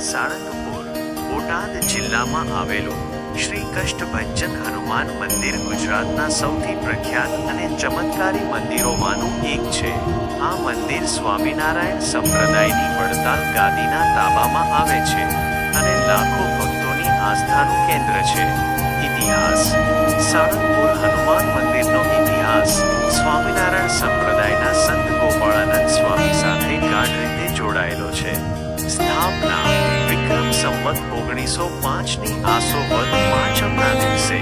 સાળંગપુર, બોટાદ જિલ્લામાં આવેલું શ્રી કષ્ટભંજન હનુમાન મંદિર ગુજરાતના સૌથી પ્રખ્યાત અને ચમત્કારી મંદિરોમાંનું એક છે. આ મંદિર સ્વામિનારાયણ સંપ્રદાયની વડતાલ ગાદીના તાબામાં આવે છે અને લાખો ભક્તોની આસ્થાનું કેન્દ્ર છે. ઇતિહાસ. સાળંગપુર હનુમાન મંદિરનો ઇતિહાસ સ્વામિનારાયણ સંપ્રદાયના સંવત ઓગણીસો પાંચની આસો વદ પાંચમના દિવસે,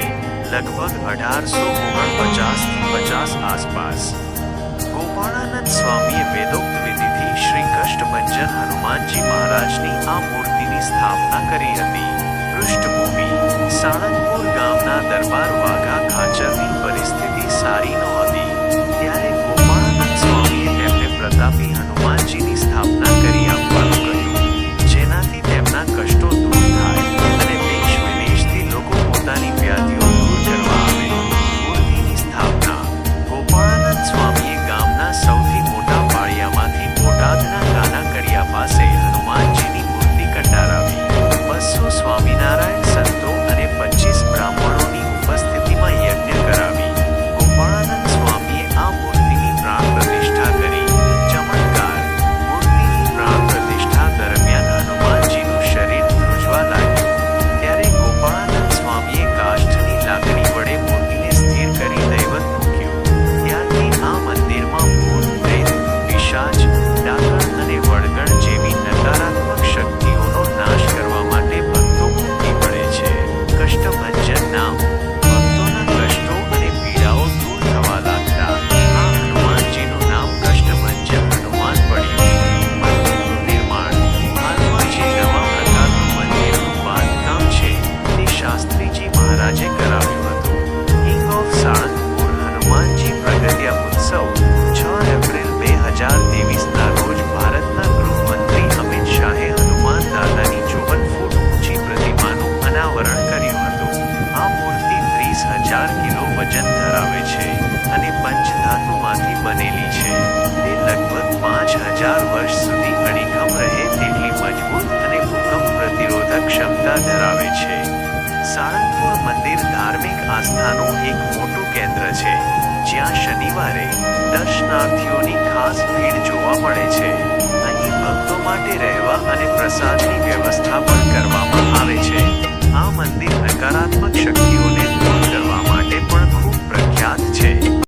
લગભગ અઢારસો ઓગણપચાસથી પચાસ આસપાસ, ગોપાળાનંદ સ્વામીએ વેદોક્ત વિધિથી શ્રી કષ્ટભંજન હનુમાનજી મહારાજની આ મૂર્તિની સ્થાપના કરી હતી. શાસ્ત્રીજી કરાવ્યું હતું કિંગ ઓફ સાળંગપુર હનુમાનજી પ્રગટ્યા ઉત્સવ છ એપ્રિલ બે હજાર ત્રેવીસના રોજ ભારતના ગૃહમંત્રી અમિત શાહે હનુમાન દાદાની ચોવન ફૂટ ઊંચી પ્રતિમાનું અનાવરણ કર્યું હતું. આ મૂર્તિ ત્રીસ હજાર કિલો વજન ધરાવે છે અને પંચધાતુમાંથી બનેલી છે. તે લગભગ પાંચ હજાર વર્ષ સુધી અડીખમ રહે તેટલી મજબૂત અને ભૂકંપ પ્રતિરોધક ક્ષમતા ધરાવે છે. સાળંગપુર મંદિર ધાર્મિક આસ્થાનું એક મોટું કેન્દ્ર છે, જ્યાં શનિવારે દર્શનાર્થીઓની ખાસ ભીડ જોવા મળે છે. અહીં ભક્તો માટે રહેવા અને પ્રસાદની